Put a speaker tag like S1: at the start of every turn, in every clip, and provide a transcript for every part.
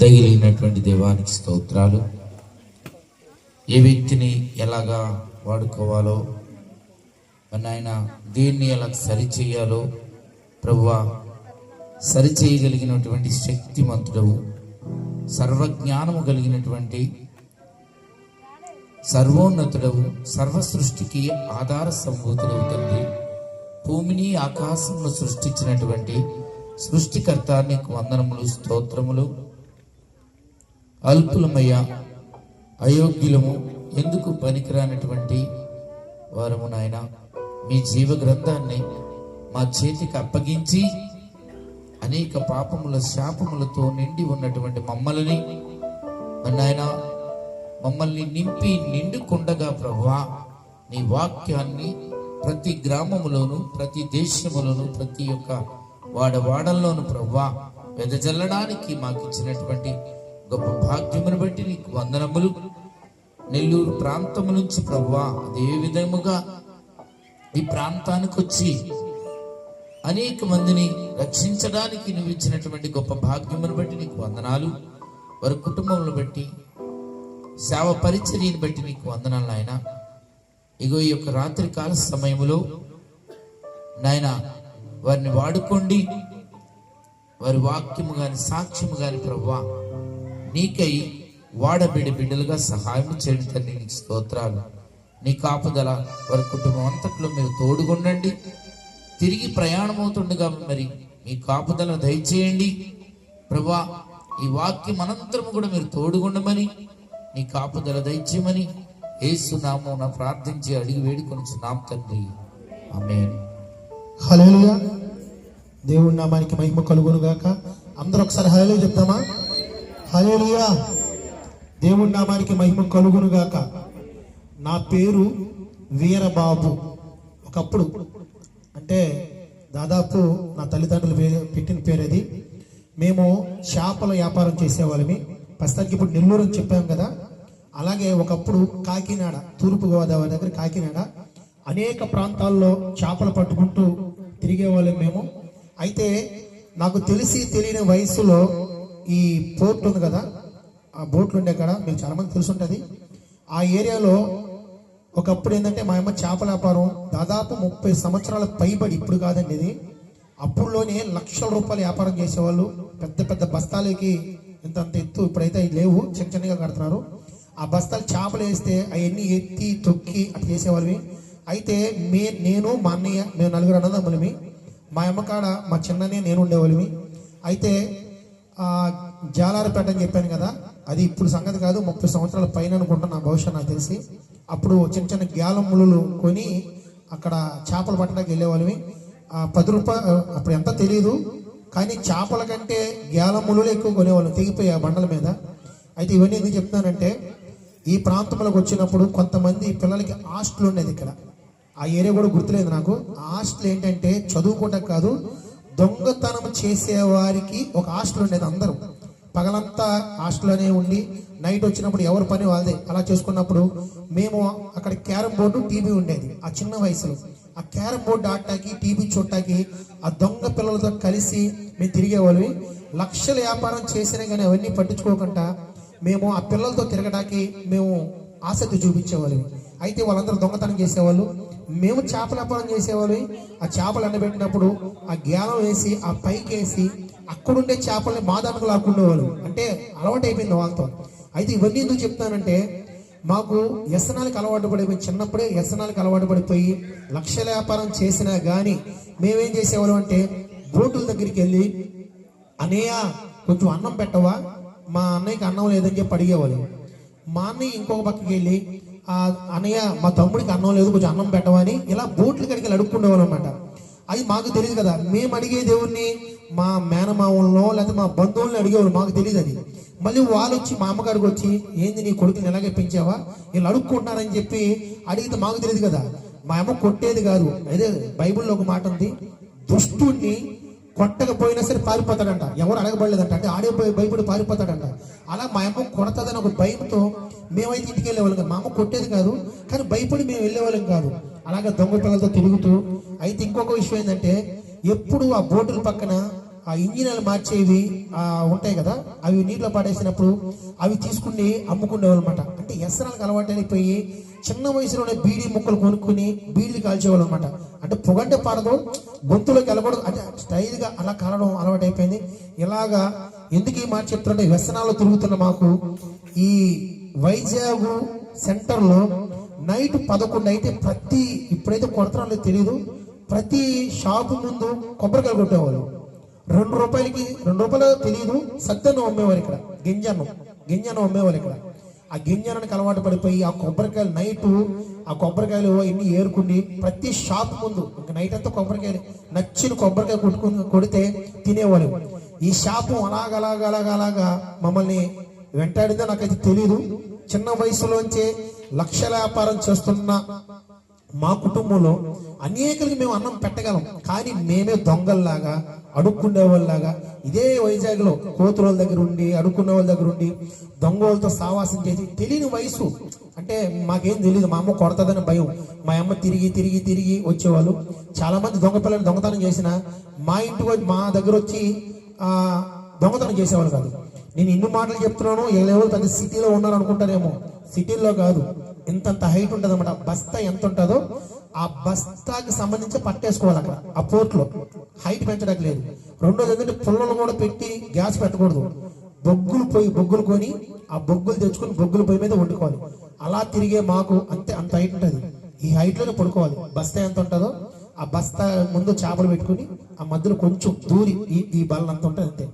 S1: దగిలినటువంటి దేవానికి స్తోత్రాలు. ఏ వ్యక్తిని ఎలాగా వాడుకోవాలో మన నాయన దీన్ని ఎలా సరిచేయాలో ప్రభువా సరిచేయగలిగినటువంటి శక్తిమంతుడవు సర్వజ్ఞానము కలిగినటువంటి సర్వోన్నతుడవు సర్వ సృష్టికి ఆధార సంభూతుడవు తండ్రి. భూమిని ఆకాశంలో సృష్టించినటువంటి సృష్టికర్త నీకు వందనములు స్తోత్రములు. అల్పులమయ్య అయోగ్యులము ఎందుకు పనికిరానటువంటి వారము నాయన? మీ జీవ గ్రంథాన్ని మా చేతికి అప్పగించి అనేక పాపముల శాపములతో నిండి ఉన్నటువంటి మమ్మల్ని నాయన మమ్మల్ని నింపి నిండుకుండగా ప్రభువా నీ వాక్యాన్ని ప్రతి గ్రామములోను ప్రతి దేశములోను ప్రతి ఒక్క వాడవాడల్లోను ప్రభువా వెదజల్లడానికి మాకు ఇచ్చినటువంటి గొప్ప భాగ్యమును బట్టి నీకు వందనములు. నెల్లూరు ప్రాంతము నుంచి ప్రభువా అదే విధముగా ఈ ప్రాంతానికి వచ్చి అనేక మందిని రక్షించడానికి నువ్వు ఇచ్చినటువంటి గొప్ప భాగ్యమును బట్టి నీకు వందనాలు. వారి కుటుంబములను బట్టి సేవ పరిచర్యను బట్టి నీకు వందనాలు నాయన. ఇగో ఈ యొక్క రాత్రి కాల సమయంలో నాయన వారిని వాడుకోండి. వారి వాక్యము కాని సాక్ష్యము కానీ ప్రవ్వా నీకై వాడబిడి బిడ్డలుగా సహాయం చేయండి తండ్రి నీకు స్తోత్రాలు. నీ కాపుదల వారి కుటుంబం అంతట్లో మీరు తోడుగుండండి. తిరిగి ప్రయాణం అవుతుండగా మరి మీ కాపుదల దయచేయండి. ప్రభా ఈ వాక్యం అనంతరం కూడా మీరు తోడుగుండమని నీ కాపుదల దయచేయమని ఏసునామం నా ప్రార్థించి అడిగి వేడుకొనుచున్నాం తండ్రి. ఆమె
S2: హలో దేవుడి నామానికి మహిమ కలుగునుగాక. అందరూ ఒకసారి హలో చెప్తామా? హలేలుయా దేవుడి నామానికి మహిమ కలుగునుగాక. నా పేరు వీరబాబు. ఒకప్పుడు అంటే దాదాపు నా తల్లిదండ్రులు పెట్టిన పేరు అది మేము చేపల వ్యాపారం చేసేవాళ్ళమి. ప్రస్తుతానికి ఇప్పుడు నెల్లూరు అని చెప్పాం కదా. అలాగే ఒకప్పుడు కాకినాడ తూర్పు గోదావరి దగ్గర కాకినాడ అనేక ప్రాంతాల్లో చేపలు పట్టుకుంటూ తిరిగేవాళ్ళం మేము. అయితే నాకు తెలిసి తెలియని వయసులో ఈ పోర్ట్ ఉంది కదా ఆ బోట్లు ఉండే కాడ మీకు చాలా మంది తెలిసి ఉంటుంది ఆ ఏరియాలో ఒకప్పుడు ఏంటంటే మా అమ్మ చేపల వ్యాపారం దాదాపు ముప్పై సంవత్సరాల పైబడి ఇప్పుడు కాదండి ఇది. అప్పుడులోనే లక్షల రూపాయలు వ్యాపారం చేసేవాళ్ళు. పెద్ద పెద్ద బస్తాలకి ఇంత అంత ఎత్తు ఇప్పుడైతే అవి లేవు చిన్న చిన్నగా కడుతున్నారు. ఆ బస్తాలు చేపలు వేస్తే అవన్నీ ఎత్తి తొక్కి అట్లా చేసేవాళ్ళవి. అయితే మే నేను మా అన్నయ్య మేము నలుగురు అన్నదమ్ములమి. మా అమ్మకాడ మా చిన్ననే నేను ఉండేవాళ్ళమి. అయితే జాలారపేట అని చెప్పాను కదా అది ఇప్పుడు సంగతి కాదు ముప్పై సంవత్సరాల పైన అనుకుంటున్నా నా భవిష్యత్ నాకు తెలిసి. అప్పుడు చిన్న చిన్న గ్యాలం ముళ్ళు కొని అక్కడ చేపలు పట్టడానికి వెళ్ళేవాళ్ళమి. ఆ పది రూపాయలు అప్పుడు ఎంత తెలియదు కానీ చేపల కంటే గ్యాలం ముళ్ళు ఎక్కువ కొనేవాళ్ళం తెగిపోయి ఆ బండల మీద. అయితే ఇవన్నీ ఎందుకు చెప్తున్నానంటే ఈ ప్రాంతంలోకి వచ్చినప్పుడు కొంతమంది పిల్లలకి హాస్టల్ ఉండేది ఇక్కడ. ఆ ఏరియా కూడా గుర్తులేదు నాకు. ఆ హాస్టల్ ఏంటంటే చదువుకోవటం కాదు దొంగతనం చేసేవారికి ఒక హాస్టల్ ఉండేది అందరూ. పగలంతా హాస్టల్లోనే ఉండి నైట్ వచ్చినప్పుడు ఎవరి పని వాళ్ళదే. అలా చేసుకున్నప్పుడు మేము అక్కడ క్యారమ్ బోర్డు టీవీ ఉండేది. ఆ చిన్న వయసులో. ఆ క్యారమ్ బోర్డు ఆడటానికి టీవీ చూడటానికి ఆ దొంగ పిల్లలతో కలిసి మేము తిరిగేవాళ్ళవి లక్షల వ్యాపారం చేసినా కానీ అవన్నీ పట్టించుకోకుండా మేము ఆ పిల్లలతో తిరగడానికి మేము ఆసక్తి చూపించేవాళ్ళం. అయితే వాళ్ళందరూ దొంగతనం చేసేవాళ్ళు. మేము చేపల వ్యాపారం చేసేవాళ్ళు. ఆ చేపలు ఎండబెట్టినప్పుడు ఆ గ్యాలం వేసి ఆ పైకి వేసి అక్కడుండే చేపల్ని మా దానికి లాక్కుండేవాళ్ళు. అంటే అలవాటు అయిపోయింది వాళ్ళతో. అయితే ఇవన్నీ ఎందుకు చెప్తానంటే మాకు వ్యసనాలకు అలవాటు పడిపోయి చిన్నప్పుడే వ్యసనాలకు అలవాటు పడిపోయి లక్షల వ్యాపారం చేసినా కానీ మేమేం చేసేవాళ్ళం అంటే బోటుల దగ్గరికి వెళ్ళి అనేయా కొంచెం అన్నం పెట్టవా? మా అన్నయ్యకి అన్నం లేదని చెప్పి అడిగేవాళ్ళు. మా అన్నయ్య ఇంకొక పక్కకి వెళ్ళి ఆ అన్నయ్య మా తమ్ముడికి అన్నం లేదు కొంచెం అన్నం పెట్టవా అని ఇలా బోట్లు కడికి వెళ్ళి అడుక్కుండేవాళ్ళు అనమాట అది మాకు తెలియదు కదా. మేము అడిగే దేవుణ్ణి మా మేనమావులను లేకపోతే మా బంధువుల్ని అడిగేవాళ్ళు మాకు తెలియదు అది. మళ్ళీ వాళ్ళు వచ్చి మా అమ్మగారికి వచ్చి ఏంది నీ కొడుకుని ఎలాగే పెంచావా? వీళ్ళు అడుక్కుంటున్నారని చెప్పి అడిగితే మాకు తెలియదు కదా. మా అమ్మ కొట్టేది కాదు. అదే బైబిల్లో ఒక మాట ఉంది దుష్టుణ్ణి కొట్టకపోయినా సరే పారిపోతాడంట. ఎవరు అడగబడలేదంట. అంటే ఆడే పోయి భయపడి పారిపోతాడంట. అలా మా అమ్మ కొడతాదని ఒక భయంతో మేమైతే ఇంటికి వెళ్ళేవాళ్ళం కాదు. మా అమ్మ కొట్టేది కాదు కానీ భయపడి మేము వెళ్ళేవాళ్ళం కాదు. అలాగే దొంగ పిల్లలతో తిరుగుతూ. అయితే ఇంకొక విషయం ఏంటంటే ఎప్పుడు ఆ బోటుల పక్కన ఆ ఇంజిన్లు మార్చేవి ఉంటాయి కదా అవి నీటిలో పాడేసినప్పుడు అవి తీసుకుని అమ్ముకునేవాళ్ళమాట. అనమాట అంటే ఎసరాలకు అలవాటు అయిపోయి చిన్న వయసులోనే బీడీ ముక్కలు కొనుక్కుని బీడీలు కాల్చేవాళ్ళు అనమాట అంటే పొగంటే పాడదు గొంతులోకి వెళ్ళకూడదు అంటే స్టైల్గా అలా కలడం అలవాటు అయిపోయింది ఇలాగా ఎందుకు ఈ మాట చెప్తుంటే వ్యసనాలు తిరుగుతున్న మాకు ఈ వైజాగ్ సెంటర్లో నైట్ పదకొండు అయితే ప్రతి ఇప్పుడైతే కొడతారో తెలియదు ప్రతి షాపు ముందు కొబ్బరికాయలు కొట్టేవాళ్ళు. రెండు రూపాయలకి రెండు రూపాయలు తెలియదు సద్దన్నం అమ్మేవారు ఇక్కడ గింజన్నం గింజన్నం అమ్మేవాళ్ళు ఇక్కడ. ఆ గింజనానికి అలవాటు పడిపోయి ఆ కొబ్బరికాయలు నైట్ ఆ కొబ్బరికాయలు ఇన్ని ఏరుకుని ప్రతి షాప్ ముందు ఇంకా నైట్ అంతా కొబ్బరికాయలు నచ్చిన కొబ్బరికాయ కొట్టుకుని కొడితే తినేవాళ్ళు. ఈ షాపు అలాగలాగలాగలాగా మమ్మల్ని వెంటాడిందో నాకైతే తెలియదు చిన్న వయసులోంచే లక్షల వ్యాపారం చేస్తున్న మా కుటుంబంలో అనేకలకి మేము అన్నం పెట్టగలం. కానీ మేమే దొంగల్లాగా అడుక్కునే వాళ్ళలాగా ఇదే వైజాగ్లో కోతుల వాళ్ళ దగ్గర ఉండి అడుక్కునే వాళ్ళ దగ్గర ఉండి దొంగలతో సావాసం చేసి తెలియని వయసు. అంటే మాకేం తెలియదు మా అమ్మ కొడతదని భయం. మా అమ్మ తిరిగి తిరిగి తిరిగి వచ్చేవాళ్ళు. చాలామంది దొంగ పిల్లలు దొంగతనం చేసిన మా ఇంటికి మా దగ్గర వచ్చి దొంగతనం చేసేవాళ్ళు కాదు. నేను ఇన్ని మాటలు చెప్తున్నాను ఎవరు పెద్ద సిటీలో ఉన్నారు అనుకుంటారేమో. సిటీల్లో కాదు. ఇంతంత హైట్ ఉంటుంది అనమాట బస్తా ఎంత ఉంటుందో ఆ బస్తాకి సంబంధించి పట్టేసుకోవాలి అక్కడ ఆ పోర్ట్లో హైట్ పెంచడానికి లేదు. రెండోది ఏంటంటే పుల్లలు కూడా పెట్టి గ్యాస్ పెట్టకూడదు. బొగ్గులు పోయి బొగ్గులు కొని ఆ బొగ్గులు తెచ్చుకొని బొగ్గుల పొయ్యి మీద వండుకోవాలి. అలా తిరిగే మాకు అంతే అంత హైట్ ఉంటుంది. ఈ హైట్లోనే పడుకోవాలి. బస్తా ఎంత ఉంటుందో ఆ బస్తా ముందు చేపలు పెట్టుకుని ఆ మధ్యలో కొంచెం దూరి ఈ ఈ బల్ల అంత ఉంటుంది అంతే.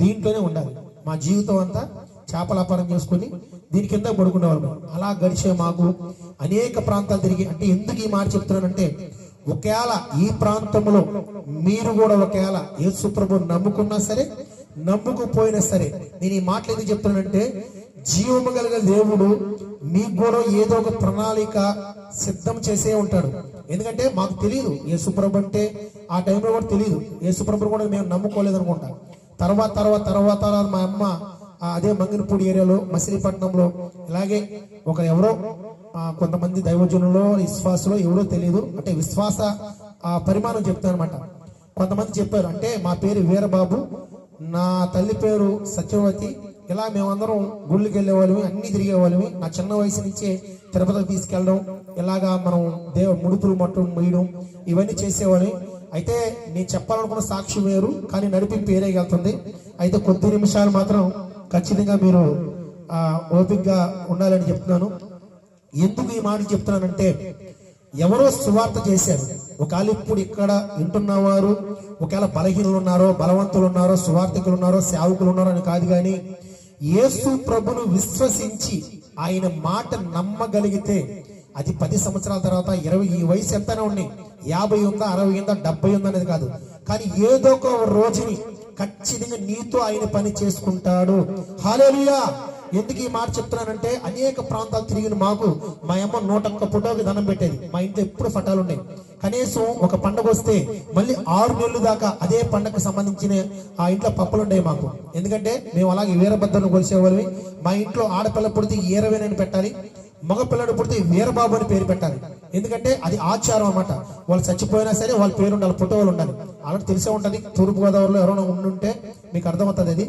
S2: దీంట్లోనే ఉండాలి. మా జీవితం అంతా చేపల వ్యాపారం చేసుకుని దీని కింద పడుకునేవాళ్ళం. అలా గడిచే మాకు అనేక ప్రాంతాలు తిరిగి అంటే ఎందుకు ఈ మాట చెప్తున్నానంటే ఒకవేళ ఈ ప్రాంతంలో మీరు కూడా ఒకవేళ యేసుప్రభు నమ్ముకున్నా సరే నమ్ముకుపోయినా సరే నేను ఈ మాటలు ఎందుకు చెప్తున్నానంటే జీవము కలిగిన దేవుడు మీకు కూడా ఏదో ఒక ప్రణాళిక సిద్ధం చేసే ఉంటాడు. ఎందుకంటే మాకు తెలియదు యేసుప్రభు అంటే ఆ టైంలో కూడా తెలియదు యేసుప్రభు కూడా మేము నమ్ముకోలేదు అనుకుంటాం తర్వాత తర్వాత తర్వాత తర్వాత మా అమ్మ అదే మంగినపూడి ఏరియాలో మసిలీపట్నంలో. ఇలాగే ఒక ఎవరో కొంతమంది దైవజనులో విశ్వాసలో ఎవరో తెలియదు. అంటే విశ్వాస పరిమాణం చెప్తాను అనమాట కొంతమంది చెప్పారు అంటే మా పేరు వీరబాబు నా తల్లి పేరు సత్యవతి. ఇలా మేమందరం గుళ్ళకి వెళ్ళేవాళ్ళమి అన్ని తిరిగేవాళ్ళమి. నా చిన్న వయసు నుంచే తిరుపతికి తీసుకెళ్ళడం ఇలాగా మనం దేవ ముడుపులు మట్టు మొయ్యడం ఇవన్నీ చేసేవాళ్ళం అయితే నేను చెప్పాలనుకున్న సాక్షి వేరు కానీ నడిపి పేరే అయితే కొద్ది నిమిషాలు మాత్రం ఖచ్చితంగా మీరు ఓపిక్గా ఓపికగా ఉండాలని చెప్తున్నాను. ఎందుకు ఈ మాట చెప్తున్నానంటే ఎవరో సువార్త చేశారు. ఒకవేళ ఇప్పుడు ఇక్కడ వింటున్నవారు ఒకవేళ బలహీనులు ఉన్నారో బలవంతులు ఉన్నారో సువార్థికులు ఉన్నారో సేవకులు ఉన్నారో అని కాదు కానీ యేసు ప్రభును విశ్వసించి ఆయన మాట నమ్మగలిగితే అది పది సంవత్సరాల తర్వాత ఇరవై ఈ వయసు ఎంతనే ఉన్నాయి యాభై ఉందా అరవై ఉందా డెబ్బై ఉందా అనేది కాదు. కానీ ఏదో ఒక రోజుని ఖచ్చితంగా నీతో ఆయన పని చేసుకుంటాడు. హాలేలుయా ఎందుకు ఈ మాట చెప్తున్నానంటే అనేక ప్రాంతాలు తిరిగిన మాకు మా అమ్మ నూట ఒక్క ఫోటోకి దండం పెట్టేది. మా ఇంట్లో ఎప్పుడు ఫటాలు ఉన్నాయి కనీసం ఒక పండగ వస్తే మళ్ళీ ఆరు నెలలు దాకా అదే పండగకు సంబంధించిన ఆ ఇంట్లో పప్పులు ఉండేవి మాకు. ఎందుకంటే మేము అలాగే వీరభద్రను కొలిసేవాళ్ళమి. మా ఇంట్లో ఆడపిల్ల పుడితే ఈరవేనని పెట్టాలి. మగ పిల్లడు పుడితే వీరబాబు అని పేరు పెట్టాలి. ఎందుకంటే అది ఆచారం అన్నమాట. వాళ్ళు చచ్చిపోయినా సరే వాళ్ళ పేరు ఉండాలి ఫోటోలు ఉండాలి. అలాంటి తెలిసే ఉంటుంది తూర్పుగోదావరిలో ఎవరైనా ఉండుంటే మీకు అర్థమవుతుంది అది.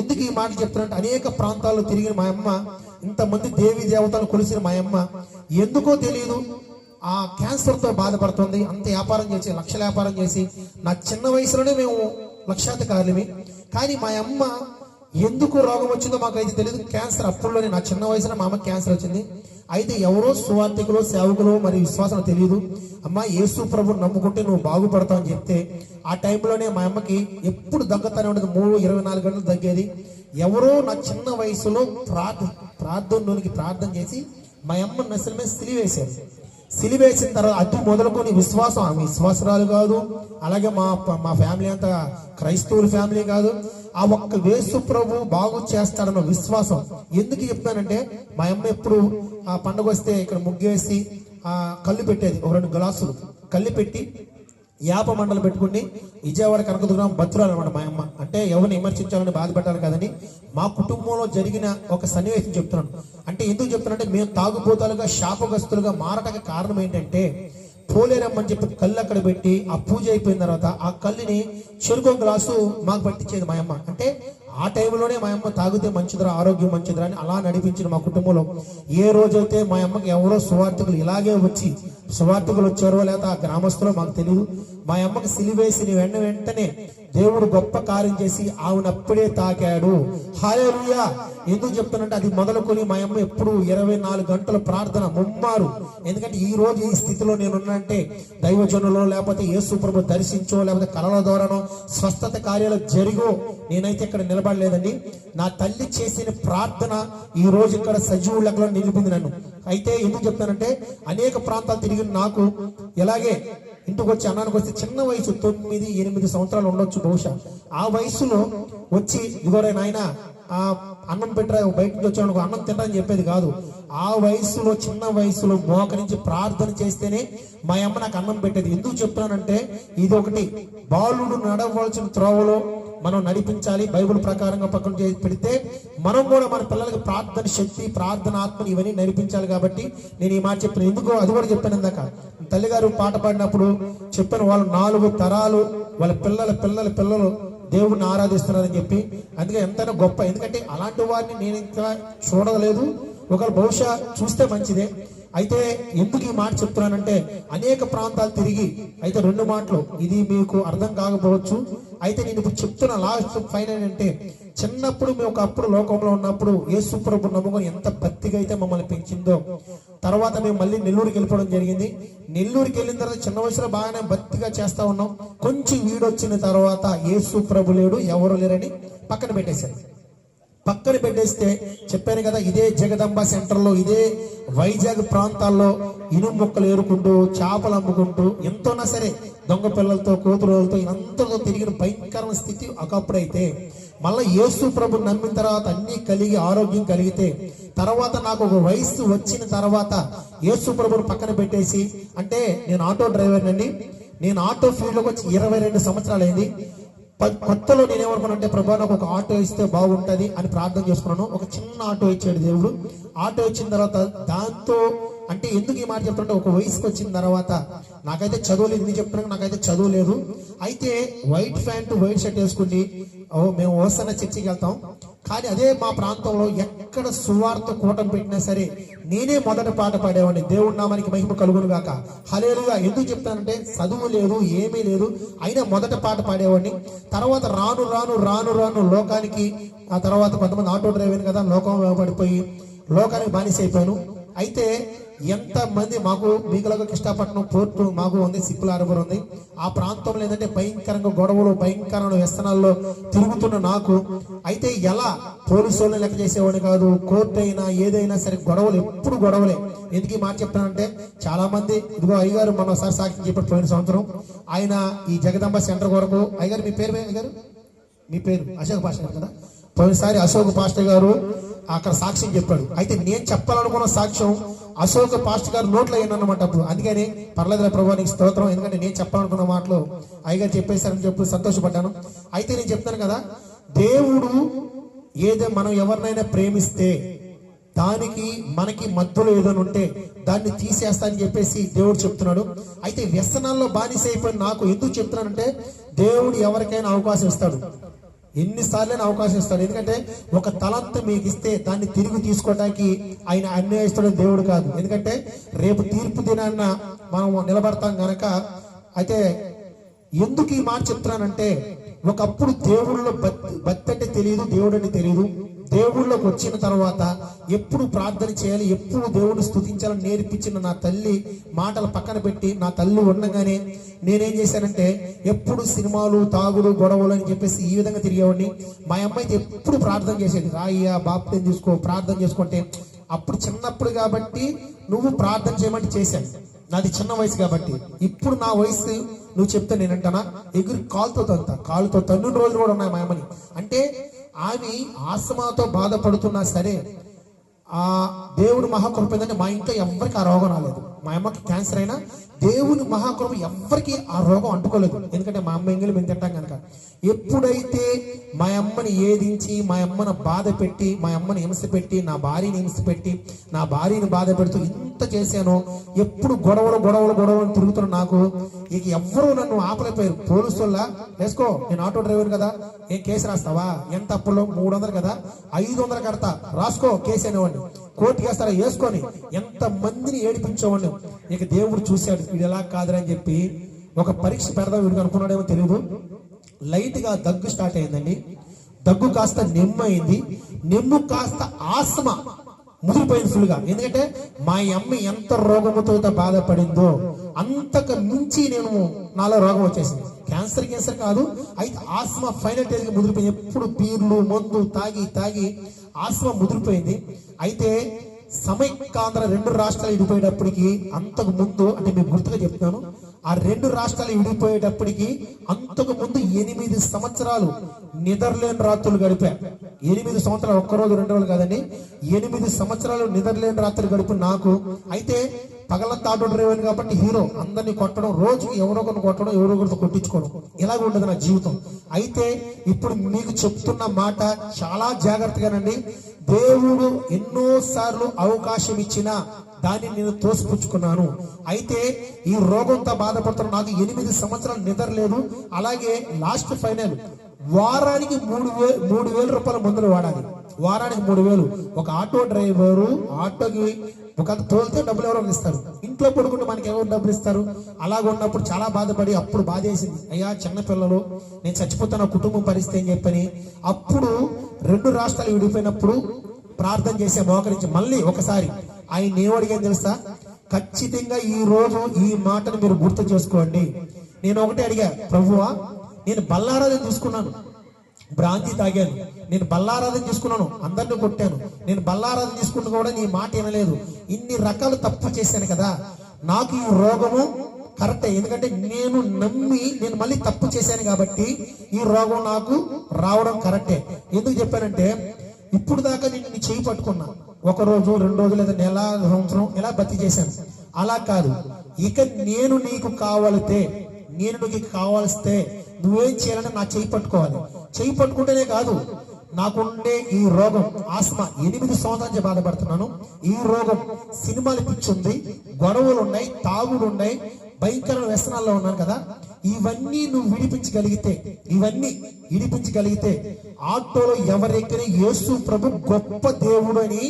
S2: ఎందుకు ఈ మాట చెప్తున్నట్టు అనేక ప్రాంతాల్లో తిరిగిన మా అమ్మ ఇంతమంది దేవి దేవతలు కొలిసిన మా అమ్మ ఎందుకో తెలియదు ఆ క్యాన్సర్తో బాధపడుతుంది అంత వ్యాపారం చేసి లక్షల వ్యాపారం చేసి నా చిన్న వయసులోనే మేము లక్షాధికారులమే. కానీ మా అమ్మ ఎందుకు రోగం వచ్చిందో మాకైతే తెలియదు క్యాన్సర్ అప్పుడులోనే నా చిన్న వయసులో మా అమ్మకి క్యాన్సర్ వచ్చింది. అయితే ఎవరో సువార్థికులు సేవకులు మరి విశ్వాసం తెలియదు అమ్మ యేసు ప్రభు నమ్ముకుంటే నువ్వు బాగుపడతావు అని చెప్తే ఆ టైంలోనే మా అమ్మకి ఎప్పుడు దగ్గుతానే ఉండదు. మూడు ఇరవై నాలుగు గంటలు తగ్గేది ఎవరో నా చిన్న వయసులో ప్రార్థ ప్రార్థనలోనికి ప్రార్థన చేసి మా అమ్మ మెసల మీద సిలివేశారు సిలివేసిన తర్వాత అటు మొదలుకొని విశ్వాసం ఆమె విశ్వాసరాలు కాదు అలాగే మా మా ఫ్యామిలీ అంతా క్రైస్తవుల ఫ్యామిలీ కాదు ఆ ఒక్క వేసు ప్రభు బాగు చేస్తాడన్న విశ్వాసం. ఎందుకు చెప్తానంటే మా అమ్మ ఎప్పుడు ఆ పండగ వస్తే ఇక్కడ ముగ్గేసి ఆ కళ్ళు పెట్టేది ఒక రెండు గ్లాసులు కళ్ళు పెట్టి యాప మండలు పెట్టుకుని విజయవాడ కనకదుర్గం బతురాలు అనమాట మా అమ్మ. అంటే ఎవరిని విమర్శించాలని బాధపెట్టాలి కదని మా కుటుంబంలో జరిగిన ఒక సన్నివేశం చెప్తున్నాను. అంటే ఎందుకు చెప్తున్నానంటే మేము తాగుబోతాలుగా శాపగ్రస్తులుగా మారటకు కారణం ఏంటంటే పోలేరమ్మని చెప్పి కళ్ళు అక్కడ పెట్టి ఆ పూజ అయిపోయిన తర్వాత ఆ కళ్ళుని చెరుకు గ్లాసు మాకు పట్టించేది మా అమ్మ. అంటే ఆ టైంలోనే మా అమ్మ తాగితే మంచిదిరా ఆరోగ్యం మంచిదిరా అని అలా నడిపించిన మా కుటుంబంలో. ఏ రోజైతే మా అమ్మకి ఎవరో సువార్థకులు ఇలాగే వచ్చి సువార్థకులు వచ్చారో లేదా ఆ గ్రామస్తులో మాకు తెలియదు మా అమ్మకి సిలివేసిన వెంట వెంటనే దేవుడు గొప్ప కార్యం చేసి ఆమెను అప్పుడే తాకాడు. హాలేలుయా! ఎందుకు చెప్తానంటే అది మొదలుకొని మా అమ్మ ఎప్పుడు ఇరవై నాలుగు గంటల ప్రార్థన ముమ్మారు. ఎందుకంటే ఈ రోజు ఈ స్థితిలో నేను ఉన్నానంటే దైవజనులో లేకపోతే యేసు ప్రభు దర్శించో లేకపోతే కళల ద్వారానో స్వస్థత కార్యాలు జరిగో నేనైతే ఇక్కడ నిలబడలేదండి. నా తల్లి చేసిన ప్రార్థన ఈ రోజు ఇక్కడ సజీవు లెక్కలో నిలిపింది నన్ను. అయితే ఎందుకు చెప్తానంటే అనేక ప్రాంతాలు తిరిగి నాకు ఎలాగే ఇంటికి వచ్చి అన్నానికి వస్తే చిన్న వయసు తొమ్మిది ఎనిమిది సంవత్సరాలు ఉండొచ్చు బహుశా. ఆ వయసులో వచ్చి ఇదిగోరే నాయన ఆ అన్నం పెట్టరా బయటకు వచ్చాను అన్నం తినని చెప్పేది కాదు. ఆ వయసులో చిన్న వయసులో మోకరించి ప్రార్థన చేస్తేనే మా అమ్మ నాకు అన్నం పెట్టేది. ఎందుకు చెప్తున్నానంటే ఇది ఒకటి బాలుడు నడవలసిన త్రోవలో మనం నడిపించాలి. బైబిల్ ప్రకారంగా పక్కన పెడితే మనం కూడా మన పిల్లలకి ప్రార్థన శక్తి ప్రార్థన ఆత్మని ఇవన్నీ నడిపించాలి కాబట్టి నేను ఈ మాట చెప్పిన. ఎందుకో అది కూడా చెప్పాను ఇందాక. తల్లిగారు పాట పాడినప్పుడు చెప్పాను వాళ్ళు నాలుగు తరాలు వాళ్ళ పిల్లల పిల్లల పిల్లలు దేవుణ్ణి ఆరాధిస్తున్నారని చెప్పి. అందుకే ఎంతైనా గొప్ప. ఎందుకంటే అలాంటి వారిని నేను ఇంకా చూడలేదు. ఒకరు బహుశా చూస్తే మంచిదే. అయితే ఎందుకు ఈ మాట చెప్తున్నానంటే అనేక ప్రాంతాలు తిరిగి అయితే రెండు మాటలు ఇది మీకు అర్థం కాకపోవచ్చు. అయితే నేను ఇప్పుడు చెప్తున్న లాస్ట్ ఫైనల్ అంటే చిన్నప్పుడు మేము ఒకప్పుడు లోకంలో ఉన్నప్పుడు యేసు ప్రభు నమ్ముకొని ఎంత భక్తిగా అయితే మమ్మల్ని పెంచిందో తర్వాత మేము మళ్ళీ నెల్లూరుకి వెళ్ళిపోవడం జరిగింది. నెల్లూరుకి వెళ్ళిన తర్వాత చిన్న వయసులో బాగానే భక్తిగా చేస్తా ఉన్నాం. కొంచెం వీడొచ్చిన తర్వాత యేసు ప్రభు లేడు ఎవరు లేరని పక్కన పెట్టేశారు. పక్కన పెట్టేస్తే చెప్పాను కదా ఇదే జగదంబ సెంటర్లో ఇదే వైజాగ్ ప్రాంతాల్లో ఇనుము మొక్కలు ఏరుకుంటూ చేపలు అమ్ముకుంటూ ఎంతోనా సరే దొంగ పిల్లలతో కూతురులతో ఇంతతో తిరిగిన భయంకరమైన స్థితి ఒకప్పుడైతే మళ్ళీ యేసు ప్రభు నమ్మిన తర్వాత అన్నీ కలిగి ఆరోగ్యం కలిగితే తర్వాత నాకు ఒక వయసు వచ్చిన తర్వాత యేసు ప్రభుని పక్కన పెట్టేసి అంటే నేను ఆటో డ్రైవర్నండి నేను ఆటో ఫీల్డ్లోకి వచ్చి ఇరవై రెండు సంవత్సరాలు అయింది కొత్తలో నేను ఏమనుకున్నానంటే ప్రభా నాకు ఒక ఆటో ఇస్తే బాగుంటుంది అని ప్రార్థన చేసుకున్నాను. ఒక చిన్న ఆటో ఇచ్చాడు దేవుడు. ఆటో ఇచ్చిన తర్వాత దాంతో అంటే ఎందుకు ఈ మాట చెప్తుంటే ఒక వయసుకి వచ్చిన తర్వాత నాకైతే చదువు లేదు. ఇది చెప్తున్నాను నాకైతే చదువు లేదు. అయితే వైట్ ప్యాంట్ వైట్ షర్ట్ వేసుకుని ఓ మేము వస్తున్న చర్చికి వెళ్తాం. కానీ అదే మా ప్రాంతంలో ఎక్కడ సువార్త కూటం పెట్టినా సరే నేనే మొదట పాట పాడేవాడిని. దేవుడి నామానికి మహిమ కలుగును గాక. హలేలుగా ఎందుకు చెప్తానంటే చదువు లేదు ఏమీ లేదు. అయినా మొదట పాట పాడేవాడిని. తర్వాత రాను రాను రాను రాను లోకానికి ఆ తర్వాత కొంతమంది ఆటో డ్రైవర్ కదా లోకం పడిపోయి లోకానికి బానిస అయిపోయాను అయితే ఎంత మంది మాకు మీకులాగా కృష్ణపట్నం పోర్టు మాకు ఉంది సిప్పుల హార్బర్ ఉంది. ఆ ప్రాంతంలో ఏంటంటే భయంకరంగా గొడవలు భయంకరమైన వ్యసనాల్లో తిరుగుతున్న నాకు. అయితే ఎలా పోలీసు వాళ్ళని లెక్క చేసేవాడిని కాదు కోర్టు అయినా ఏదైనా సరే గొడవలు ఎప్పుడు గొడవలే. ఎందుకు ఈ మాట చెప్తానంటే చాలా మంది ఇదిగో అయ్యగారు మన ఒకసారి సాక్షి చెప్పారు పోయిన సంవత్సరం. ఆయన ఈ జగదంబ సెంటర్ కొరకు అయ్యగారు మీ పేరు అయ్యగారు? మీ పేరు అశోక్ పాస్టర్ కదా? పోయినసారి అశోక్ పాస్టర్ గారు అక్కడ సాక్ష్యం చెప్పాడు. అయితే నేను చెప్పాలనుకున్న సాక్ష్యం అశోక్ పాస్టర్ గారు నోట్లో అన్నమాట అప్పుడు? అందుకని పర్లేదురా ప్రభు నీకు స్తోత్రం. ఎందుకంటే నేను చెప్పాలనుకున్న మాటలు అయ్యగారు చెప్పేశారని చెప్పి సంతోషపడ్డాను. అయితే నేను చెప్తాను కదా దేవుడు ఏదో మనం ఎవరినైనా ప్రేమిస్తే దానికి మనకి మధ్యలో ఏదైనా ఉంటే దాన్ని తీసేస్తా అని చెప్పేసి దేవుడు చెప్తున్నాడు. అయితే వ్యసనాల్లో బానిస అయిపోయిన నాకు ఎందుకు చెప్తున్నానంటే దేవుడు ఎవరికైనా అవకాశం ఇస్తాడు. ఎన్నిసార్లైనా అవకాశం ఇస్తాడు. ఎందుకంటే ఒక తలంత మీకు ఇస్తే దాన్ని తిరిగి తీసుకోవడానికి ఆయన అన్యాయస్తుడు దేవుడు కాదు. ఎందుకంటే రేపు తీర్పు దినాన్న మనం నిలబడతాం గనక అయితే ఎందుకు ఈ మాట చెప్తున్నానంటే ఒకప్పుడు దేవుడిలో భక్తి భక్తి తెలియదు దేవుడు తెలియదు. దేవుళ్ళకు వచ్చిన తర్వాత ఎప్పుడు ప్రార్థన చేయాలి ఎప్పుడు దేవుడు స్థుతించాలని నేర్పించిన నా తల్లి మాటలు పక్కన పెట్టి నా తల్లి ఉండగానే నేనేం చేశానంటే ఎప్పుడు సినిమాలు తాగుడు గొడవలు అని చెప్పేసి ఈ విధంగా తిరిగేవాడిని. మా అమ్మాయి ఎప్పుడు ప్రార్థన చేసేది రాయ్యా బాప్తం తీసుకో ప్రార్థన చేసుకుంటే అప్పుడు చిన్నప్పుడు కాబట్టి నువ్వు ప్రార్థన చేయమంటే చేశాను. నాది చిన్న వయసు కాబట్టి. ఇప్పుడు నా వయసు నువ్వు చెప్తే నేనంటానా? ఎగురు కాలుతో తంత కాలుతో తన్నుని రోజులు కూడా ఉన్నాయి మా అమ్మని. అంటే ఆమె ఆస్తమాతో బాధపడుతున్నా సరే ఆ దేవుడు మహాకృప ఏంటంటే మా ఇంట్లో ఎవరికి ఆ రోగం రాలేదు. మా అమ్మకి క్యాన్సర్ అయినా దేవుని మహాకృప ఎవ్వరికి ఆ రోగం అంటుకోలేదు. ఎందుకంటే మా అమ్మ ఎంగిలి మేము తింటాం కనుక. ఎప్పుడైతే మా అమ్మని ఏదించి మా అమ్మను బాధ పెట్టి మా అమ్మని హింస పెట్టి నా భార్యని హింస పెట్టి నా భార్యని బాధ పెడుతూ ఇంత చేశానో ఎప్పుడు గొడవలు గొడవలు గొడవలు తిరుగుతున్న నాకు ఇక ఎవ్వరూ నన్ను ఆపలేకపోయారు. పోలీసుల్లా వేసుకో నేను ఆటో డ్రైవర్ కదా ఏం కేసు రాస్తావా? ఎంత అప్పులో? మూడు వందలు కదా? ఐదు వందలు కడతా రాసుకో కేసు అనేవాడిని. కోర్టుకి వేస్తారా వేసుకొని ఎంత మందిని ఏడిపించేవాడిని. ఇక దేవుడు చూశాడు వీడు ఎలా కాదురని చెప్పి ఒక పరీక్ష పెడదాం వీడికి అనుకున్నాడేమో తెలియదు లైట్గా దగ్గు స్టార్ట్ అయిందండి. దగ్గు కాస్త నెమ్ము అయింది. నెమ్ము కాస్త ఆస్మా ముదిరిపోయింది ఫుల్గా. ఎందుకంటే మా అమ్మ ఎంత రోగముతో బాధపడిందో అంతకు మించి నేను నాలో రోగం వచ్చేసింది. క్యాన్సర్ క్యాన్సర్ కాదు అయితే ఆస్మా ఫైనల్ స్టేజ్కి ముదిరిపోయింది. ఎప్పుడు బీర్లు మందు తాగి తాగి ఆస్మా ముదిరిపోయింది. అయితే సమైక్యాంధ్ర రెండు రాష్ట్రాలు విడిపోయేటప్పటికి అంతకు ముందు అంటే మీకు గుర్తుగా చెప్తున్నాను ఆ రెండు రాష్ట్రాలు విడిపోయేటప్పటికి అంతకు ముందు ఎనిమిది సంవత్సరాలు నెదర్లాండ్ రాత్రులు గడిపా ఎనిమిది సంవత్సరాలు ఒక్కరోజు రెండు రోజులు కాదండి. ఎనిమిది సంవత్సరాలు నిద్రలేని రాత్రి గడుపు నాకు. అయితే పగలంతా ఆటో డ్రైవర్ కాబట్టి హీరో అందరినీ కొట్టడం రోజు ఎవరో ఒకరిని కొట్టడం ఎవరో ఒకరితో కొట్టించుకోవడం. ఇలాగ ఉండదు నా జీవితం. అయితే ఇప్పుడు మీకు చెప్తున్న మాట చాలా జాగ్రత్తగానండి. దేవుడు ఎన్నోసార్లు అవకాశం ఇచ్చినా దాన్ని నేను తోసిపుచ్చుకున్నాను. అయితే ఈ రోగంతో బాధపడుతున్న నాకు ఎనిమిది సంవత్సరాలు నిద్ర లేదు. అలాగే లాస్ట్ ఫైనల్ వారానికి మూడు వేలు మూడు వేల రూపాయల మందులు వాడాలి. వారానికి మూడు వేలు. ఒక ఆటో డ్రైవరు ఆటోకి ఒక తోలితే డబ్బులు ఎవరో ఇస్తారు. ఇంట్లో పడుకుంటే మనకి ఎవరు డబ్బులు ఇస్తారు? అలాగ ఉన్నప్పుడు చాలా బాధపడి అప్పుడు బాధ బాధేసింది. అయ్యా చిన్నపిల్లలు నేను చచ్చిపోతాను కుటుంబం పరిస్థితి అని చెప్పని. అప్పుడు రెండు రాష్ట్రాలు విడిపోయినప్పుడు ప్రార్థన చేసే మోకరించి మళ్ళీ ఒకసారి ఆయన ఏమడిగాను తెలుసా? ఖచ్చితంగా ఈ రోజు ఈ మాటను మీరు గుర్తు చేసుకోండి. నేను ఒకటే అడిగా ప్రభువా నేను బల్లారాధన చూసుకున్నాను. భ్రాంతి తాగాను. నేను బల్లారాధన తీసుకున్నాను అందరిని కొట్టాను. నేను బల్లారాధన తీసుకుంటూ కూడా నీ మాట వినలేదు. ఇన్ని రకాలు తప్పు చేశాను కదా. నాకు ఈ రోగము కరెక్టే. ఎందుకంటే నేను నమ్మి నేను మళ్ళీ తప్పు చేశాను కాబట్టి ఈ రోగం నాకు రావడం కరెక్టే. ఎందుకు చెప్పానంటే ఇప్పుడు దాకా నేను నీ చేయి పట్టుకున్నా. ఒక రోజు రెండు రోజులు లేదా నెల సంవత్సరం ఇలా బతి చేశాను అలా కాదు. ఇక నేను నీకు కావాలితే నేను నీకు కావాల్స్తే నువ్వేం చేయాలని నా చేయి పట్టుకోవాలి. చేయి పట్టుకుంటేనే కాదు నాకుండే ఈ రోగం ఆస్మా. ఎనిమిది సంవత్సరాల నుంచి బాధపడుతున్నాను. ఈ రోగం సినిమాలు పిచ్చుంది గొడవలు ఉన్నాయి తాగుడు ఉన్నాయి భయంకర వ్యసనాల్లో ఉన్నాను కదా ఇవన్నీ నువ్వు విడిపించగలిగితే ఇవన్నీ విడిపించగలిగితే ఆటోలో ఎవరెక్కిన యేసు ప్రభు గొప్ప దేవుడు అని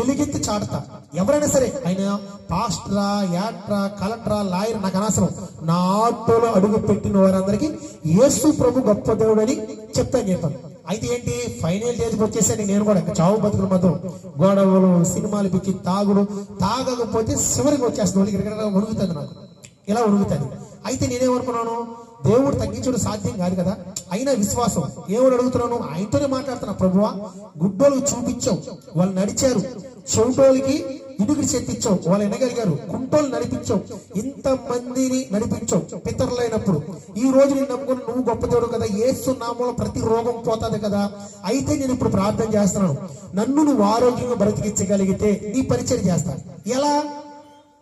S2: ఎలుగెత్తి చాటుతా. ఎవరైనా సరే ఆయన పాస్టరా యాట్రా కలెక్టరా లాయర్ నాకు అనవసరం. నా ఆటోలో అడుగు పెట్టిన వారందరికీ యేసు ప్రభు గొప్ప దేవుడు అని చెప్తాను. చెప్పాను అయితే ఏంటి? ఫైనల్ స్టేజ్కి వచ్చేసాను నేను కూడా చావు బతుకుల మధ్య గొడవలు సినిమాలు పిచ్చి తాగుడు తాగకపోతే చివరికి వచ్చేస్తుంది ఒళ్ళకి గిరగిర నాకు. ఇలా ఉరుగుతుంది అయితే నేనేమనుకున్నాను దేవుడు తగ్గించడం సాధ్యం కాదు కదా? అయినా విశ్వాసం. ఏమని అడుగుతున్నాను? ఆయనతోనే మాట్లాడుతున్నా ప్రభువా గుడ్డోలకు చూపించావు. వాళ్ళు నడిచారు. చెవిటోళ్ళకి ఇడుగురు చేతిచ్చావు వాళ్ళు ఎనగలిగారు కుంటోళ్ళు నడిపించావు. ఇంత మందిని నడిపించావు. పితరులైనప్పుడు. ఈ రోజు నేను నమ్ముకుని నువ్వు గొప్ప దేవుడు కదా. ఏసు నామంలో ప్రతి రోగం పోతుంది కదా. అయితే నేను ఇప్పుడు ప్రార్థన చేస్తున్నాను. నన్ను నువ్వు ఆరోగ్యంగా బ్రతికించగలిగితే నీ పరిచయం చేస్తాను ఎలా?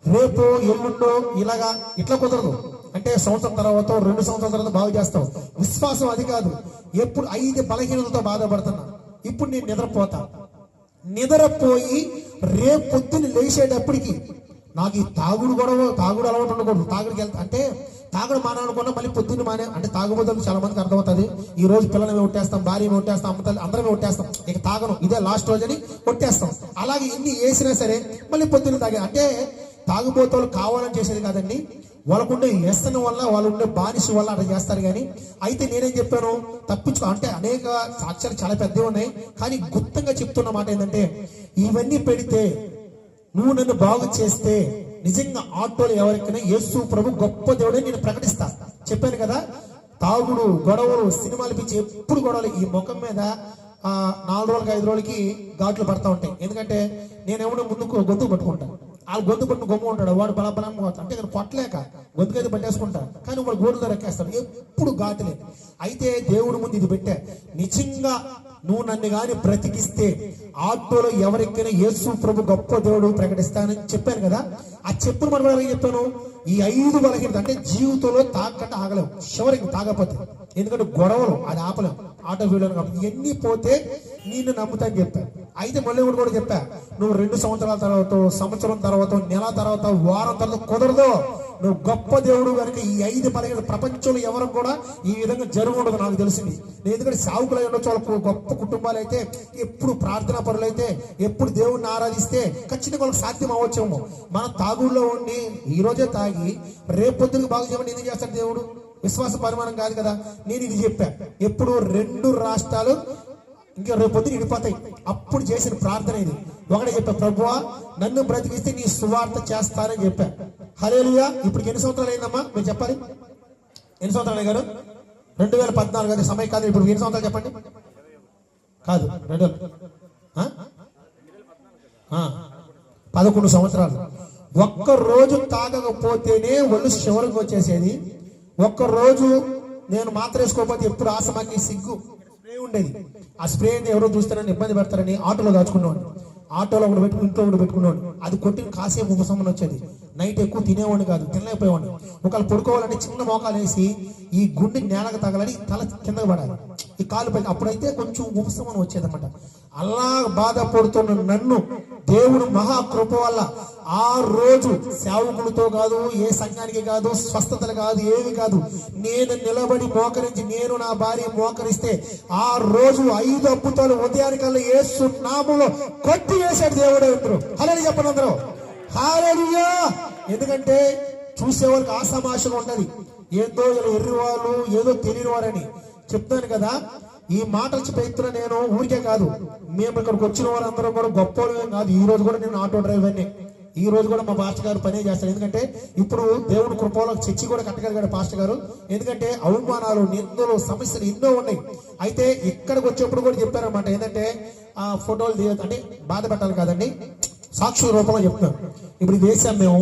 S2: రేపు ఎల్లుండో ఇలాగా ఇట్లా కుదరదు. అంటే సంవత్సరం తర్వాత రెండు సంవత్సరాల తర్వాత బాగు చేస్తావు. విశ్వాసం అది కాదు. ఎప్పుడు ఐదు బలహీనతతో బాధపడుతున్నా. ఇప్పుడు నేను నిద్రపోతా. నిద్రపోయి రేపు పొద్దున్న లేచేటప్పటికి నాకు ఈ తాగుడు గొడవ తాగుడు అలవాటు ఉండకూడదు. తాగుడికి వెళ్తా అంటే తాగుడు మానాలనుకున్నా మళ్ళీ పొద్దున్న మానే అంటే తాగుబోతులకు చాలా మందికి అర్థమవుతుంది. ఈ రోజు పిల్లల్ని కొట్టేస్తాం భార్య కొట్టేస్తాం అమ్మ అందరమే అందరం కొట్టేస్తాం. ఇక తాగను. ఇదే లాస్ట్ రోజు అని కొట్టేస్తాం. అలాగే ఎన్ని వేసినా సరే మళ్ళీ పొద్దున్న తాగే అంటే తాగుబోతోళ్ళు కావాలని చేసేది కాదండి. వాళ్ళకుండే వ్యసనం వల్ల వాళ్ళు ఉండే బానిస వల్ల అట్లా చేస్తారు కానీ అయితే నేనేం చెప్పాను? తప్పించుకో అంటే అనేక సాక్ష్యాలు చాలా పెద్దవి ఉన్నాయి. కానీ గుప్తంగా చెప్తున్న మాట ఏంటంటే ఇవన్నీ పెడితే నువ్వు నన్ను బాగు చేస్తే నిజంగా ఆటోలు ఎవరికైనా యేసు ప్రభు గొప్ప దేవుడే నేను ప్రకటిస్తా. చెప్పాను కదా తాగుడు గొడవలు సినిమాలు పిచ్చి ఎప్పుడు గొడవలు ఈ ముఖం మీద నాలుగు రోజులకి ఐదు రోజులకి ఘాట్లు పడతా ఉంటాయి. ఎందుకంటే నేనేమో ముందుకు గొంతు పట్టుకుంటాను వాళ్ళు గొంతు పట్టిన గొమ్మ ఉంటాడు వాడు బల బలం అంటే ఇక్కడ పొట్టలేక గొంతుకైతే పట్టేసుకుంటా. కానీ వాడు గోడు ధర ఎక్కేస్తాడు. ఎప్పుడు ఘాటులే అయితే దేవుడి ముందు ఇది పెట్టా నిజంగా నువ్వు నన్ను కానీ బ్రతికిస్తే ఆటోలో ఎవరికైనా యేసు ప్రభు గొప్ప దేవుడు ప్రకటిస్తానని చెప్పాను కదా? ఆ చెప్పును మనం ఎలా చెప్తాను? ఈ ఐదు బలహీనత అంటే జీవితంలో తాగకుండా ఆగలేం చివరికి తాగకపోతే. ఎందుకంటే గొడవలు అది ఆపలేం. ఆటో వీళ్ళు కాబట్టి. ఇవన్నీ పోతే నేను నమ్ముతా అని అయితే మళ్ళీ ఒకటి కూడా చెప్పా. నువ్వు రెండు సంవత్సరాల తర్వాత సంవత్సరం తర్వాత నెల తర్వాత వారం తర్వాత కుదరదు. నువ్వు గొప్ప దేవుడు కనుక ఈ ఐదు పదిహేను ప్రపంచంలో ఎవరు కూడా ఈ విధంగా జరుగుండదు నాకు తెలిసింది. నేను ఎందుకంటే సావుకులై ఉండొచ్చు వాళ్ళకు గొప్ప కుటుంబాలు అయితే ఎప్పుడు ప్రార్థనా పనులు అయితే ఎప్పుడు దేవుడిని ఆరాధిస్తే ఖచ్చితంగా వాళ్ళకి సాధ్యం అవ్వచ్చేమో. మన తాగుడులో ఉండి ఈ రోజే తాగి రేపొద్దుకు బాగు చేయమని ఎందుకు చేస్తాడు దేవుడు? విశ్వాస పరిమాణం కాదు కదా. నేను ఇది చెప్పా. ఎప్పుడు రెండు రాష్ట్రాలు ఇంకా రేపు పొద్దున ఇడిపోతాయి అప్పుడు చేసిన ప్రార్థన ఇది. ఒకటే చెప్పా ప్రభువా నన్ను బ్రతికిస్తే నీ సువార్త చేస్తానని చెప్పా. హలేలుగా ఇప్పుడు ఎన్ని సంవత్సరాలు అయిందమ్మా? మీరు చెప్పాలి? ఎన్ని సంవత్సరాలు అయ్యారు? రెండు వేల పద్నాలుగు అది సమయం కాదు. ఇప్పుడు ఎన్ని సంవత్సరాలు చెప్పండి? కాదు రెండు పదకొండు సంవత్సరాలు. ఒక్క రోజు తాగకపోతేనే ఒళ్ళు చివరికి వచ్చేసేది. ఒక్క రోజు నేను మాత్ర వేసుకోకపోతే ఎప్పుడు ఆసమాకి సిగ్గు. ఉండేది. ఆ స్ప్రే ఎవరో చూస్తారని ఇబ్బంది పెడతారని ఆటోలో దాచుకున్నాడు ఆటోలో ఒకటి పెట్టుకుని ఇంట్లో ఒకటి పెట్టుకున్నాడు అది కొట్టిన కాసేపు ఉపశమనం వచ్చేది. నైట్ ఎక్కువ తినేవాడిని కాదు తినలేకపోయేవాడిని. ఒకవేళ పడుకోవాలంటే చిన్న మోకాలు వేసి ఈ గుండె నేలకు తగలని తల కిందకి పడాలి. ఈ కాలు పైకి అప్పుడైతే కొంచెం ఉపశమనం వచ్చేదన్నమాట. అలా బాధపడుతున్న నన్ను దేవుడు మహాకృప వల్ల ఆ రోజు సేవకులతో కాదు ఏ సంఘానికి కాదు స్వస్థతలు కాదు ఏమి కాదు నేను నిలబడి మోకరించి నేను నా భార్య మోకరిస్తే ఆ రోజు ఐదు అద్భుతాలు ఉదయానికల్లా ఏసు నామంలో కొట్టి వేశాడు దేవుడు అందరూ హలో చెప్పండి అందరూ. హారడియా ఎందుకంటే చూసేవారికి ఆసమాషలు ఉంటది ఏందో ఇలా ఎర్రి వాళ్ళు ఏదో తెలియని వారని చెప్తాను కదా. ఈ మాటలు చెప్తున్నా నేను ఊరికే కాదు మేము ఇక్కడికి వచ్చిన వారందరం కూడా గొప్ప కాదు. ఈ రోజు కూడా నేను ఆటో డ్రైవర్ని. ఈ రోజు కూడా మా పాస్టర్ గారు పనే చేస్తారు. ఎందుకంటే ఇప్పుడు దేవుని కృపలో చర్చి కూడా కట్టగలిగాడు పాస్టర్ గారు. ఎందుకంటే అవమానాలు నిందలు సమస్యలు ఎన్నో ఉన్నాయి. అయితే ఇక్కడికి వచ్చేప్పుడు కూడా చెప్పారనమాట ఏంటంటే ఆ ఫోటోలు తీయ అంటే బాధ పెట్టాలి కాదండి. సాక్షి రూపంలో చెప్తాం ఇప్పుడు ఇది వేసాం మేము.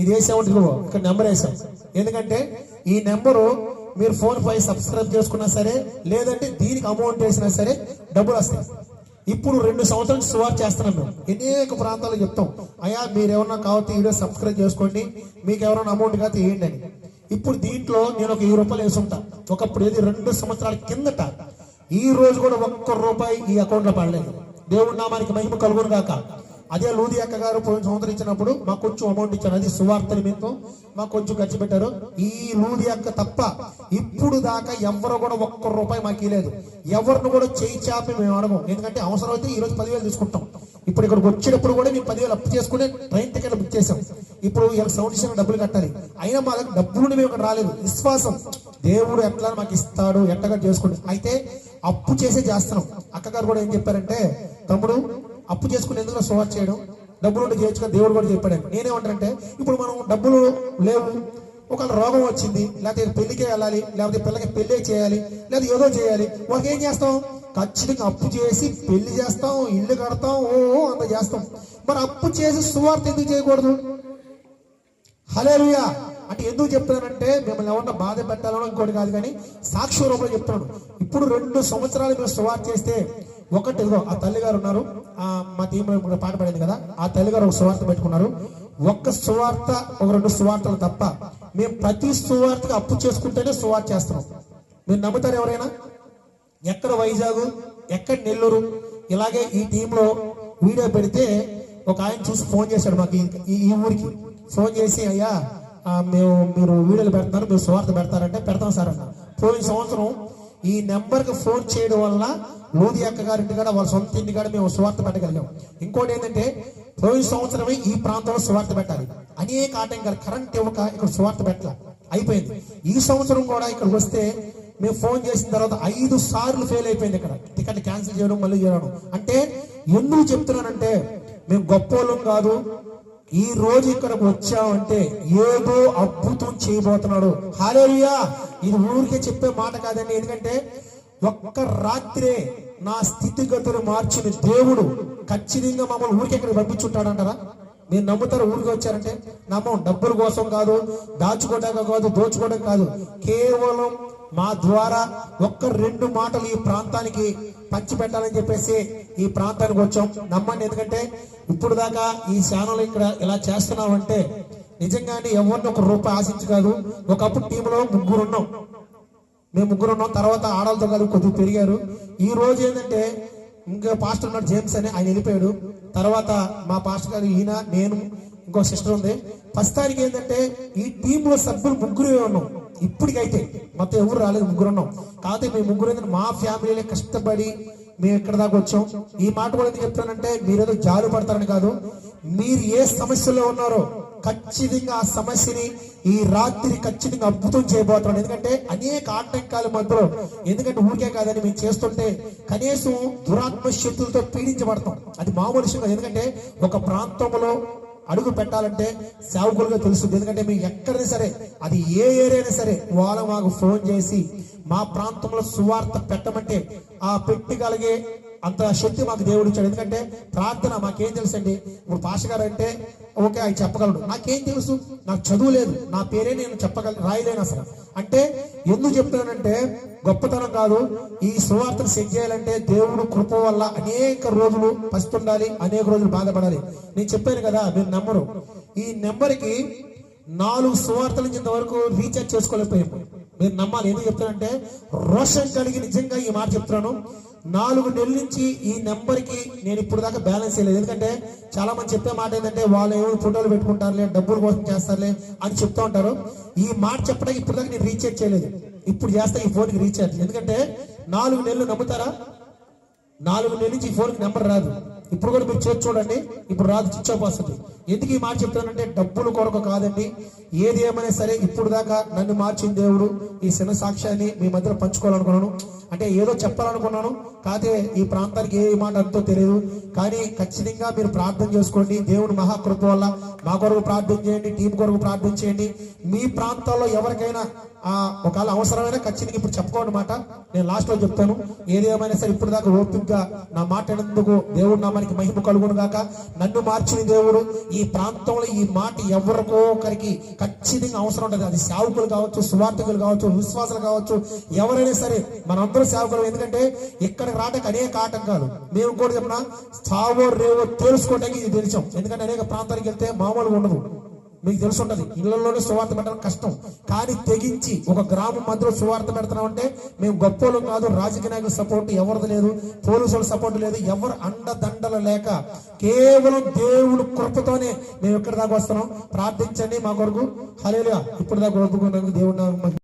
S2: ఇది వేసాము ఇక్కడ నెంబర్ వేసాం. ఎందుకంటే ఈ నెంబరు మీరు ఫోన్ పై సబ్స్క్రైబ్ చేసుకున్నా సరే లేదంటే దీనికి అమౌంట్ వేసినా సరే డబ్బులు వస్తాయి. ఇప్పుడు రెండు సంవత్సరాలు సువార్ చేస్తున్నాం మేము. అనేక ప్రాంతాలు చెప్తాం. అయ్యా మీరు ఎవరన్నా కావచ్చు వీడియో సబ్స్క్రైబ్ చేసుకోండి. మీకు ఎవరైనా అమౌంట్ కాదు వేయండి అని. ఇప్పుడు దీంట్లో నేను ఒక వెయ్యి రూపాయలు వేసుంటా ఒకప్పుడు ఏది రెండు సంవత్సరాల కిందట ఈ రోజు కూడా ఒక్క రూపాయి ఈ అకౌంట్లో పడలేదు. దేవుడి నామానికి మహిమ కలుగును కాక అదే లూది అక్క గారు పోయిన సంవత్సరం ఇచ్చినప్పుడు మాకు కొంచెం అమౌంట్ ఇచ్చారు. అది సువార్త నిమిత్తం మాకు కొంచెం ఖర్చు పెట్టారు. ఈ లూది అక్క తప్ప ఇప్పుడు దాకా ఎవరు కూడా ఒక్క రూపాయి మాకు ఇవ్వలేదు ఎవరిని కూడా చేయి చాపి మేము ఆడము. ఎందుకంటే అవసరం అయితే ఈ రోజు పదివేలు తీసుకుంటాం. ఇప్పుడు ఇక్కడికి వచ్చేటప్పుడు కూడా మేము పదివేలు అప్పు చేసుకుని ట్రైన్ టికెట్ బుక్ చేసాం ఇప్పుడు ఇలా సౌండ్ ఇచ్చిన డబ్బులు కట్టాలి. అయినా మా దగ్గర డబ్బులు మేము ఇక్కడ రాలేదు. విశ్వాసం. దేవుడు ఎట్లా మాకు ఇస్తాడు ఎట్టగా చేసుకోండి. అయితే అప్పు చేసే చేస్తున్నాం. అక్కగారు కూడా ఏం చెప్పారంటే తమ్ముడు అప్పు చేసుకుని ఎందుకు సువార్ చేయడం? డబ్బులు ఉంటే చేయొచ్చు దేవుడు కూడా చెప్పాడు నేనేమంటానంటే ఇప్పుడు మనం డబ్బులు లేవు ఒకవేళ రోగం వచ్చింది లేకపోతే పెళ్ళికే వెళ్ళాలి లేకపోతే పిల్లకి పెళ్ళి చేయాలి లేదా ఏదో చేయాలి వాళ్ళకి ఏం చేస్తాం? ఖచ్చితంగా అప్పు చేసి పెళ్ళి చేస్తాం ఇల్లు కడతాం ఓ అంత చేస్తాం. మరి అప్పు చేసి సువార్త ఎందుకు చేయకూడదు? హలేలుయా అంటే ఎందుకు చెప్తున్నానంటే మిమ్మల్ని ఎవరన్నా బాధ పెట్టాలని ఇంకోటి కాదు కానీ సాక్షి రూపంలో చెప్తున్నాను. ఇప్పుడు రెండు సంవత్సరాలు మీరు సువార్త చేస్తే ఒకటి ఆ తల్లిగారు ఉన్నారు. ఆ మా టీం కూడా పాట పడింది కదా ఆ తల్లిగారు ఒక సువార్త పెట్టుకున్నారు. ఒక్క సువార్త ఒక రెండు సువార్తలు తప్ప మేము ప్రతి సువార్తకు అప్పు చేసుకుంటేనే సువార్త చేస్తున్నాం. మీరు నమ్ముతారు ఎవరైనా? ఎక్కడ వైజాగ్ ఎక్కడ నెల్లూరు ఇలాగే ఈ టీంలో వీడియో పెడితే ఒక ఆయన చూసి ఫోన్ చేశాడు మాకు ఈ- ఊరికి. ఫోన్ చేసి అయ్యా మేము మీరు వీడియోలు పెడతారు మీరు స్వార్థ పెడతారంటే పెడతాం సార్ అన్న పోయిన సంవత్సరం ఈ నెంబర్కి ఫోన్ చేయడం వల్ల లూది అక్క గారింటి కాడ వాళ్ళ సొంత ఇంటి కాడ మేము స్వార్థ పెట్టగలిగాం. ఇంకోటి ఏంటంటే పోయిన సంవత్సరమే ఈ ప్రాంతంలో స్వార్థ పెట్టాలి. అనేక ఆటంకాలు కరెంట్ ఇవ్వక ఇక్కడ స్వార్థ పెట్టాలి. అయిపోయింది. ఈ సంవత్సరం కూడా ఇక్కడికి వస్తే మేము ఫోన్ చేసిన తర్వాత ఐదు సార్లు ఫెయిల్ అయిపోయింది ఇక్కడ. టికెట్ క్యాన్సిల్ చేయడం మళ్ళీ చేయడం. అంటే ఎందుకు చెప్తున్నానంటే మేము గొప్పోళ్ళం కాదు. ఈ రోజు ఇక్కడికి వచ్చామంటే ఏదో అద్భుతం చేయబోతున్నాడు. హాలేలుయా ఇది ఊరికే చెప్పే మాట కాదండి. ఎందుకంటే ఒక్క రాత్రే నా స్థితిగతులు మార్చిన దేవుడు ఖచ్చితంగా మమ్మల్ని ఊరికి ఎక్కడ పంపించుంటాడంటారా? మీరు నమ్ముతారు ఊరికి వచ్చారంటే? నమ్మం డబ్బుల కోసం కాదు దాచుకోవడానికి కాదు దోచుకోవడం కాదు. కేవలం మా ద్వారా ఒక్క రెండు మాటలు ఈ ప్రాంతానికి పంచిపెట్టాలని చెప్పేసి ఈ ప్రాంతానికి వచ్చాం. నమ్మండి ఎందుకంటే ఇప్పుడు దాకా ఈ ఛానల్ ఇక్కడ ఇలా చేస్తున్నామంటే నిజంగానే ఎవరిని ఒక రూపాయి ఆశించు కాదు. ఒకప్పుడు టీంలో ముగ్గురు ఉన్నాం మేము ముగ్గురు ఉన్నాం. తర్వాత ఆడలతో కలిపి కొద్దిగా పెరిగారు. ఈ రోజు ఏంటంటే ఇంకా పాస్టర్ ఉన్నాడు జేమ్స్ అని ఆయన వెళ్ళిపోయాడు. తర్వాత మా పాస్టర్ గారు ఈయన నేను ఇంకో సిస్టర్ ఉంది. ప్రస్తుతానికి ఏంటంటే ఈ టీంలో సభ్యులు ముగ్గురే ఉన్నాం. ఇప్పటికైతే మొత్తం ఎవరు రాలేదు ముగ్గురు ఉన్నాం. కాకపోతే మేము ముగ్గురు ఏంటంటే మా ఫ్యామిలీలే కష్టపడి మేము ఇక్కడ దాకా వచ్చాం. ఈ మాట కూడా ఎందుకు చెప్తానంటే మీరేదో జారు పడతారని కాదు. మీరు ఏ సమస్యలో ఉన్నారో ఖచ్చితంగా ఆ సమస్యని ఈ రాత్రి ఖచ్చితంగా అద్భుతం చేయబోతున్నాడు. ఎందుకంటే అనేక ఆటంకాల మధ్యలో ఎందుకంటే ఊరికే కాదని మేము చేస్తుంటే కనీసం దురాత్మ శక్తులతో పీడించబడతాం. అది మామూలు విషయం ఎందుకంటే ఒక ప్రాంతంలో అడుగు పెట్టాలంటే సేవకులుగా తెలుస్తుంది. ఎందుకంటే మీకు ఎక్కడైనా సరే అది ఏ ఏరియా సరే వాళ్ళు మాకు ఫోన్ చేసి మా ప్రాంతంలో సువార్త పెట్టమంటే ఆ పెట్టగలిగే అంత శక్తి మాకు దేవుడు ఇచ్చాడు. ఎందుకంటే ప్రార్థన మాకేం తెలుసు అండి ఇప్పుడు పాష గారు అంటే ఓకే ఆయన చెప్పగలడు. నాకేం తెలుసు? నాకు చదువు లేదు. నా పేరే నేను చెప్పగల రాయలేను అసలు? అంటే ఎందుకు చెప్తున్నానంటే గొప్పతనం కాదు. ఈ సువార్తను సెట్ చేయాలంటే దేవుడు కృప వల్ల అనేక రోజులు పస్తుండాలి అనేక రోజులు బాధపడాలి. నేను చెప్పాను కదా మీరు నెంబరు ఈ నెంబర్కి నాలుగు సువార్తల నుంచి ఇంతవరకు రీఛార్జ్ చేసుకోలేకపోయాము. మీరు నమ్మాలి. ఎందుకు చెప్తానంటే రోషం కలిగి నిజంగా ఈ మాట చెప్తున్నాను. నాలుగు నెలల నుంచి ఈ నెంబర్కి నేను ఇప్పుడు దాకా బ్యాలెన్స్ చేయలేదు. ఎందుకంటే చాలా మంది చెప్పే మాట ఏంటంటే వాళ్ళు ఏమో ఫోటోలు పెట్టుకుంటారులే డబ్బుల కోసం చేస్తారులే అని చెప్తూ ఉంటారు. ఈ మాట చెప్పడానికి ఇప్పుడు దాకా నేను రీఛార్జ్ చేయలేదు. ఇప్పుడు చేస్తా ఈ ఫోన్కి రీఛార్జ్. ఎందుకంటే నాలుగు నెలలు నమ్ముతారా? నాలుగు నెలల నుంచి ఈ ఫోన్కి నెంబర్ రాదు. ఇప్పుడు కూడా మీరు చేర్చు చూడండి. ఇప్పుడు రాదు స్విచ్ ఆఫ్ వస్తుంది. ఎందుకు ఈ మాట చెప్తానంటే డబ్బుల కొరకు కాదండి. ఏది ఏమైనా సరే ఇప్పుడు దాకా నన్ను మార్చిన దేవుడు ఈ చిన్న సాక్ష్యాన్ని మీ మధ్యలో పంచుకోవాలనుకున్నాను. అంటే ఏదో చెప్పాలనుకున్నాను. కాతే ఈ ప్రాంతానికి ఏ మాట అంతో తెలియదు. కానీ ఖచ్చితంగా మీరు ప్రార్థన చేసుకోండి. దేవుడు మహాకృప వల్ల మా కొరకు ప్రార్థన చేయండి. టీం కొరకు ప్రార్థన చేయండి. మీ ప్రాంతాల్లో ఎవరికైనా ఒకవేళ అవసరమైన ఖచ్చితంగా ఇప్పుడు చెప్పుకోండి మాట. నేను లాస్ట్లో చెప్తాను. ఏది ఏమైనా సరే ఇప్పుడు దాకా ఓపికగా నా మాట్లాడేందుకు దేవుడు నామానికి మహిమ కలుగును గాక. నన్ను మార్చిన దేవుడు ఈ ప్రాంతంలో ఈ మాట ఎవరికో ఒకరికి ఖచ్చితంగా అవసరం ఉంటుంది. అది సేవకులు కావచ్చు సువార్థకులు కావచ్చు విశ్వాసాలు కావచ్చు ఎవరైనా సరే మనందరూ సేవకులు. ఎందుకంటే ఇక్కడికి రావడానికి అనేక ఆటంకాలు. మేము కూడా చెప్పిన సావో రేవో తెలుసుకోవడానికి ఇది తెలిసాం. ఎందుకంటే అనేక ప్రాంతానికి వెళ్తే మామూలుగా ఉండదు. మీకు తెలిసి ఉంటది. ఇళ్ళలోనే సువార్త పెట్టడం కష్టం. కానీ తెగించి ఒక గ్రామం మధ్యలో సువార్త పెడుతున్నాం అంటే మేము గొప్పలు కాదు రాజకీయ నాయకుల సపోర్ట్ ఎవరిది లేదు పోలీసుల సపోర్ట్ లేదు. ఎవరు అండదండలు లేక కేవలం దేవుడు కృపతోనే మేము ఎక్కడి దాకా వస్తున్నాం. ప్రార్థించండి మా కొరకు. హలేలుగా ఇప్పుడు దాకా ఒప్పుకున్నందుకు దేవుడు